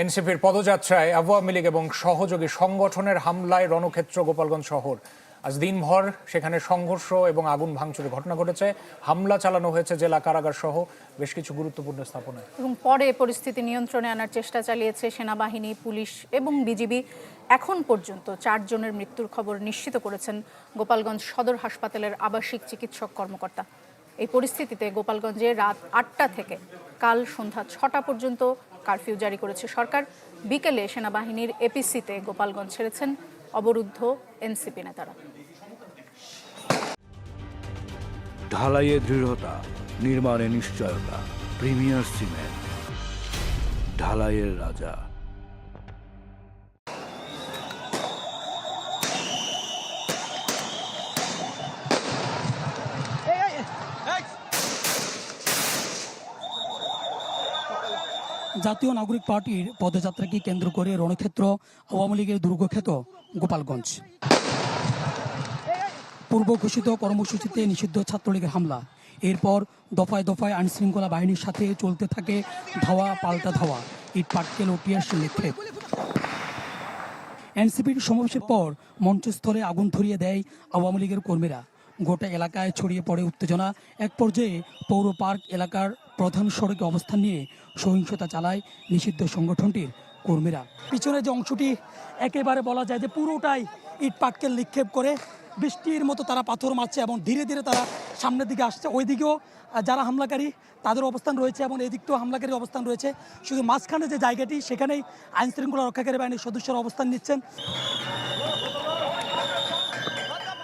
এনসিপির পদযাত্রায় আওয়ামী লীগ এবং সহযোগী সংগঠনের হামলায় রণক্ষেত্র গোপালগঞ্জ শহর। আজ দিনভর সেখানে সংঘর্ষ এবং আগুন ভাঙচুরের ঘটনা ঘটেছে। হামলা চালানো হয়েছে জেলা কারাগার সহ বেশ কিছু গুরুত্বপূর্ণ স্থাপনায়। এবং পরে পরিস্থিতি নিয়ন্ত্রণে আনার চেষ্টা চালিয়েছে সেনাবাহিনী, পুলিশ এবং বিজিবি। এখন পর্যন্ত চারজনের মৃত্যুর খবর নিশ্চিত করেছেন গোপালগঞ্জ সদর হাসপাতালের আবাসিক চিকিৎসক কর্মকর্তা। এই পরিস্থিতিতে গোপালগঞ্জে রাত আটটা থেকে কাল সন্ধ্যা ছটা পর্যন্ত কারফিউ জারি করেছে সরকার। বিকেলে সেনাবাহিনীর এপিসিতে গোপালগঞ্জ ছেড়েছেন অবরুদ্ধ এনসিপি নেতারা। ঢালাইয়ে দৃঢ়তা, নির্মাণে নিশ্চয়তা, প্রিমিয়ার সিমেন্ট, ঢালাইয়ের রাজা। জাতীয় নাগরিক পার্টির পদযাত্রাকে কেন্দ্র করে রণক্ষেত্র, আওয়ামী লীগের দুর্গক্ষেত গোপালগঞ্জ। পূর্ব ঘোষিত কর্মসূচিতে নিষিদ্ধ ছাত্রলীগের হামলা। এরপর দফায় দফায় আইনশৃঙ্খলা বাহিনীর সাথে চলতে থাকে ধাওয়া, পাল্টা ধাওয়া। ইট পাটকেল ও টিয়ারশিল নিক্ষেপ। এনসিপির সমাবেশের পর মঞ্চস্থলে আগুন ধরিয়ে দেয় আওয়ামী লীগের কর্মীরা। গোটা এলাকায় ছড়িয়ে পড়ে উত্তেজনা। এক পর্যায়ে পৌর পার্ক এলাকার প্রধান সড়কে অবস্থান নিয়ে সহিংসতা চালায় নিষিদ্ধ সংগঠনটির কর্মীরা। পিছনে যে অংশটি একেবারে বলা যায় যে পুরোটাই ইট পাটকেল নিক্ষেপ করে বৃষ্টির মতো তারা পাথর মারছে এবং ধীরে ধীরে তারা সামনের দিকে আসছে। ওইদিকেও আহ, যারা হামলাকারী তাদের অবস্থান রয়েছে এবং এদিকটাও হামলাকারী অবস্থান রয়েছে। শুধু মাঝখানে যে জায়গাটি সেখানেই আইন শৃঙ্খলা রক্ষাকারী বাহিনীর সদস্যরা অবস্থান নিচ্ছেন।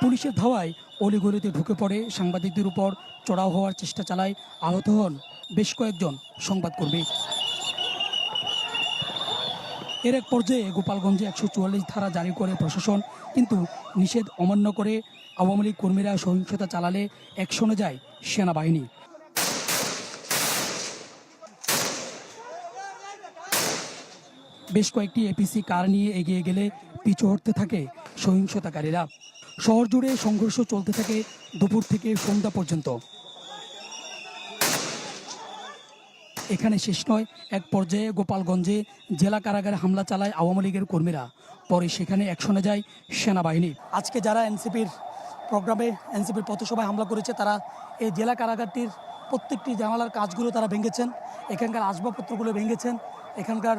পুলিশের ধাওয়ায় অলিগলিতে ঢুকে পড়ে সাংবাদিকদের উপর চড়াও হওয়ার চেষ্টা চালায় আহত হন বেশ কয়েকজন সংবাদকর্মী। এর এক পর্যায়ে গোপালগঞ্জে একশো চুয়াল্লিশ ধারা জারি করে প্রশাসন, কিন্তু নিষেধ অমান্য করে আওয়ামী লীগ কর্মীরা সহিংসতা চালালে অ্যাকশনে যায় সেনাবাহিনী। বেশ কয়েকটি এপিসি কার নিয়ে এগিয়ে গেলে পিছু হটতে থাকে সহিংসতাকারীরা। শহর জুড়ে সংঘর্ষ চলতে থাকে দুপুর থেকে সন্ধ্যা পর্যন্ত। এখানে শেষ নয়। এক পর্যায়ে গোপালগঞ্জে জেলা কারাগারে হামলা চালায় আওয়ামী লীগের কর্মীরা। পরে সেখানে অ্যাকশনে যায় সেনাবাহিনী। আজকে যারা এনসিপির প্রোগ্রামে, এনসিপির পথসভায় হামলা করেছে, তারা এই জেলা কারাগারটির প্রত্যেকটি জানালার কাজগুলো তারা ভেঙেছেন। এখানকার আসবাবপত্রগুলো ভেঙেছেন। এখানকার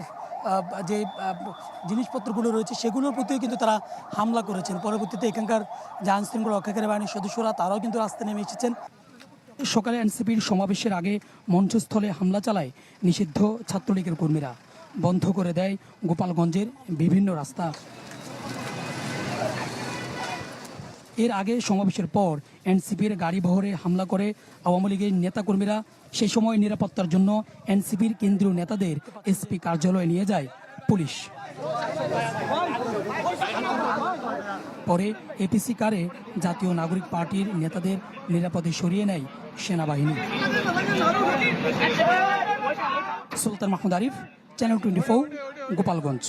যে জিনিসপত্রগুলো রয়েছে, সেগুলোর প্রতিও কিন্তু তারা হামলা করেছেন। পরবর্তীতে এখানকার যে আইনশৃঙ্খলা রক্ষাকারী বাহিনীর সদস্যরা তারাও কিন্তু রাস্তায় নেমে এসেছেন। সকালে এনসিপির সমাবেশের আগে মঞ্চস্থলে হামলা চালায় নিষিদ্ধ ছাত্রলীগের কর্মীরা। বন্ধ করে দেয় গোপালগঞ্জের বিভিন্ন রাস্তা। এর আগে সমাবেশের পর এনসিপির গাড়ি বহরে হামলা করে আওয়ামী লীগের নেতাকর্মীরা। সেই সময় নিরাপত্তার জন্য এনসিপির কেন্দ্রীয় নেতাদের এসপি কার্যালয়ে নিয়ে যায় পুলিশ। পরে এপিসি কারে জাতীয় নাগরিক পার্টির নেতাদের নিরাপদে সরিয়ে নেয় সেনাবাহিনী। Sultan Mahmud Arif channel twenty Gopalganj.